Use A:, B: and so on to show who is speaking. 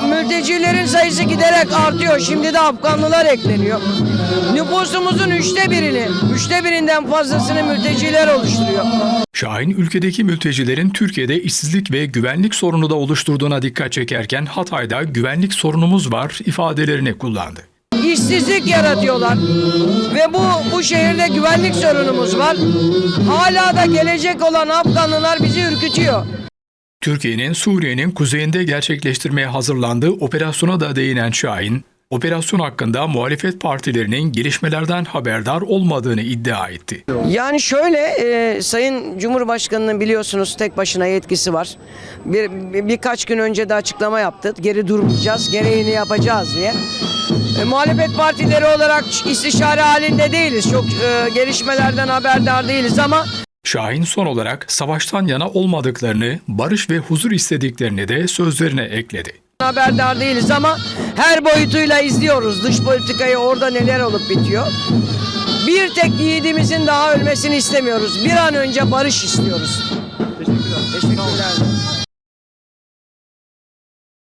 A: mültecilerin sayısı giderek artıyor. Şimdi de Afganlılar ekleniyor. Nüfusumuzun üçte birini, üçte birinden fazlasını mülteciler oluşturuyor.
B: Şahin ülkedeki mültecilerin Türkiye'de işsizlik ve güvenlik sorunu da oluşturduğuna dikkat çekerken Hatay'da güvenlik sorunumuz var ifadelerini kullandı.
A: İşsizlik yaratıyorlar. Ve bu bu şehirde güvenlik sorunumuz var. Hala da gelecek olan Afganlılar bizi ürkütüyor.
B: Türkiye'nin Suriye'nin kuzeyinde gerçekleştirmeye hazırlandığı operasyona da değinen Şahin, operasyon hakkında muhalefet partilerinin gelişmelerden haberdar olmadığını iddia etti.
A: Yani şöyle e, Sayın Cumhurbaşkanı'nın biliyorsunuz tek başına yetkisi var. Bir, bir- birkaç gün önce de açıklama yaptı. Geri durmayacağız, gereğini yapacağız diye. E, muhalefet partileri olarak istişare halinde değiliz. Çok e, gelişmelerden haberdar değiliz ama
B: Şahin son olarak savaştan yana olmadıklarını, barış ve huzur istediklerini de sözlerine ekledi.
A: haberdar değiliz ama her boyutuyla izliyoruz dış politikayı orada neler olup bitiyor. Bir tek yiğidimizin daha ölmesini istemiyoruz. Bir an önce barış istiyoruz.